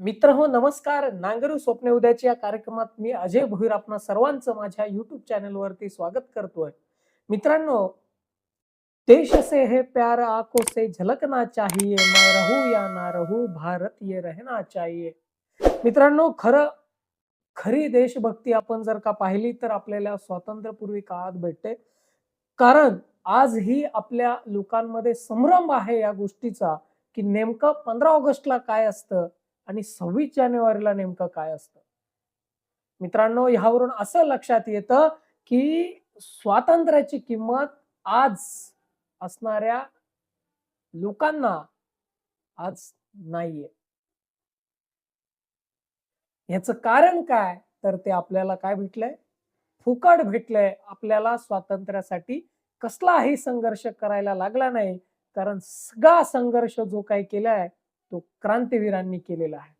मित्र हो नमस्कार. नांगरू स्वप्ने उद्याच्या या कार्यक्रमात मी अजय भोईर आपण सर्वांचं माझ्या युट्यूब चॅनलवरती स्वागत करतोय मित्रांनो देश से है प्यार आको से झलकना चाहिए मैं रहू या ना रहू भारत ये रहना चाहिए. मित्रांनो खरं खरी देशभक्ती आपण जर का पाहिली तर आपल्याला स्वातंत्र्यपूर्वी काळात भेटते. कारण आजही आपल्या लोकांमध्ये संभ्रम आहे या गोष्टीचा की नेमकं पंधरा ऑगस्टला काय असतं? आणि सव्वीस जानेवारीला नेमकं काय असतं? मित्रांनो ह्यावरून असं लक्षात येतं की स्वातंत्र्याची किंमत आज असणाऱ्या लोकांना आज नाहीये. ह्याचं कारण काय? तर ते आपल्याला काय भेटलंय? फुकट भेटलंय. आपल्याला स्वातंत्र्यासाठी कसलाही संघर्ष करायला लागला नाही. कारण सगळा संघर्ष जो काही केलाय तो क्रांतीवीरांनी केलेला आहे.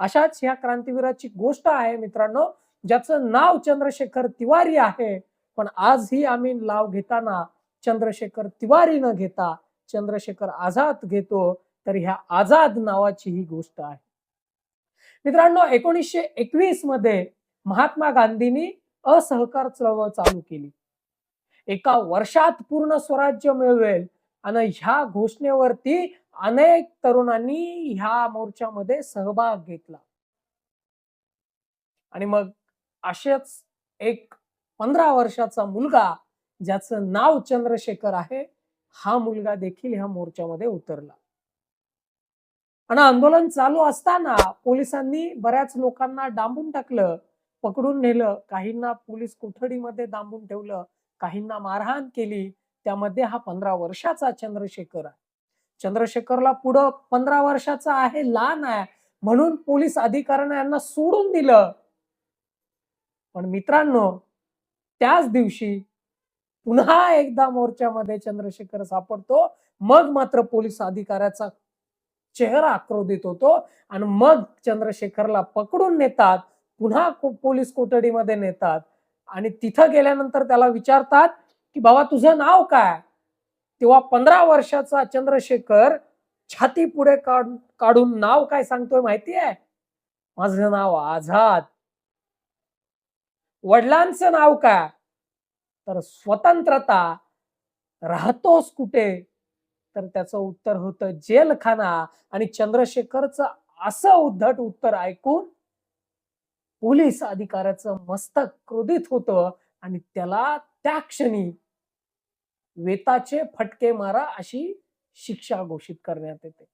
अशाच ह्या क्रांतीवीराची गोष्ट आहे मित्रांनो ज्याचं नाव चंद्रशेखर तिवारी आहे. पण आजही आम्ही नाव घेताना चंद्रशेखर तिवारी न घेता चंद्रशेखर आझाद घेतो तर ह्या आझाद नावाची ही गोष्ट आहे. मित्रांनो एकोणीसशे एकवीसमध्ये महात्मा गांधींनी असहकार चळवळ चालू केली. एका वर्षात पूर्ण स्वराज्य मिळवेल. आणि ह्या घोषणेवरती अनेक तरुणांनी ह्या मोर्चामध्ये सहभाग घेतला. आणि मग असेच एक पंधरा वर्षाचा मुलगा ज्याचं नाव चंद्रशेखर आहे हा मुलगा देखील ह्या मोर्चामध्ये उतरला. आणि आंदोलन चालू असताना पोलिसांनी बऱ्याच लोकांना डांबून टाकलं पकडून नेलं काहींना पोलीस कोठडीमध्ये डांबून ठेवलं काहींना मारहाण केली त्यामध्ये हा पंधरा वर्षाचा चंद्रशेखर आहे. चंद्रशेखरला पुढं पंधरा वर्षाचा आहे लहान आहे. म्हणून पोलीस अधिकाऱ्यांना यांना सोडून दिलं. पण मित्रांनो त्याच दिवशी पुन्हा एकदा मोर्चामध्ये चंद्रशेखर सापडतो. मग मात्र पोलीस अधिकाऱ्याचा चेहरा आक्रोदित होतो आणि मग चंद्रशेखरला पकडून नेतात. पुन्हा पोलीस कोठडीमध्ये नेतात. आणि तिथं गेल्यानंतर त्याला विचारतात की बाबा तुझं नाव काय? तेव्हा पंधरा वर्षाचा चंद्रशेखर छाती पुढे काढ- काढून नाव काय सांगतोय माहिती आहे? माझं नाव आझाद. वडिलांचं नाव काय? तर स्वतंत्रता. राहतोस कुठे? तर त्याचं उत्तर होतं जेलखाना. आणि चंद्रशेखरचं असं उद्धट उत्तर ऐकून पोलीस अधिकाऱ्याचं मस्तक क्रोधित होतं. आणि त्याला त्या क्षणी वेताचे फटके मारा अशी शिक्षा घोषित करण्यात येते.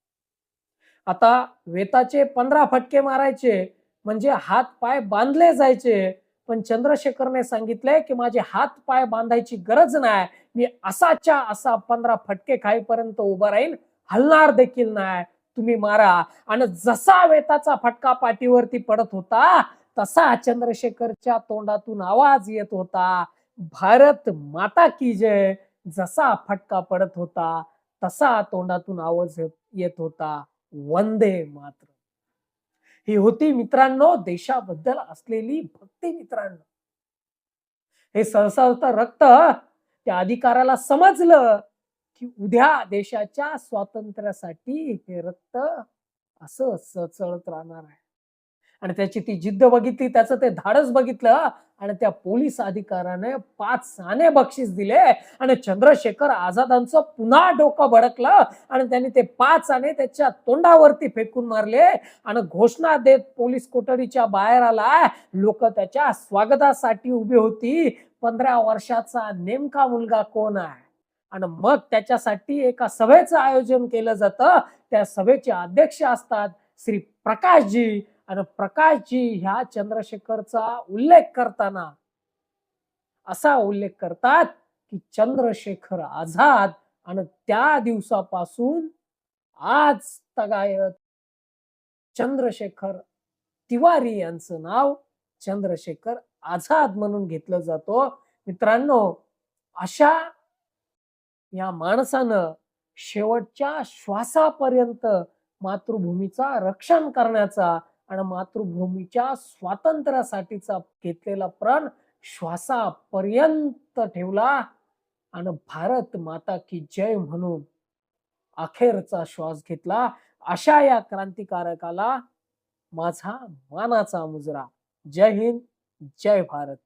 आता वेताचे पंधरा फटके मारायचे म्हणजे हात पाय बांधले जायचे. पण चंद्रशेखरने सांगितलंय की माझे हात पाय बांधायची गरज नाही मी असाच्या असा पंधरा फटके खाईपर्यंत उभा राहील हलणार देखील नाही तुम्ही मारा. आणि जसा वेताचा फटका पाठीवरती पडत होता तसा चंद्रशेखरच्या तोंडातून आवाज येत होता. भारत माता की जय. जसा फटका पडत होता तसा तोंडातून आवाज येत- होता. वंदे मात्र ही होती मित्रांनो देशाबद्दल असलेली भक्ती मित्रांनो. हे सळसळत रक्त त्या अधिकाराला समजलं की उद्या देशाच्या स्वातंत्र्यासाठी हे रक्त असं सचळत राहणार आहे. आणि त्याची ती जिद्द बघितली त्याचं ते धाडस बघितलं आणि त्या पोलीस अधिकाऱ्याने पाच साने बक्षीस दिले आणि चंद्रशेखर आझादांचं पुन्हा डोकं भडकलं आणि त्यांनी ते पाच आणे त्याच्या तोंडावरती फेकून मारले आणि घोषणा देत पोलीस कोठडीच्या बाहेर आला. लोक त्याच्या स्वागतासाठी उभी होती. पंधरा वर्षाचा नेमका मुलगा कोण आहे? आणि मग त्याच्यासाठी एका सभेचं आयोजन केलं जातं. त्या सभेचे अध्यक्ष असतात श्री प्रकाशजी आणि प्रकाशजी ह्या चंद्रशेखरचा उल्लेख करताना असा उल्लेख करतात की चंद्रशेखर आझाद आणि त्या दिवसापासून आज तगायत चंद्रशेखर तिवारी यांचं नाव चंद्रशेखर आझाद म्हणून घेतलं जातो. मित्रांनो अशा या माणसानं शेवटच्या श्वासापर्यंत मातृभूमीचा रक्षण करण्याचा आणि मातृभूमीच्या स्वातंत्र्यासाठीचा घेतलेला प्रण श्वासापर्यंत ठेवला आणि भारत माता की जय म्हणून अखेरचा श्वास घेतला. अशा या क्रांतिकारकाला माझा मानाचा मुजरा. जय हिंद जय भारत.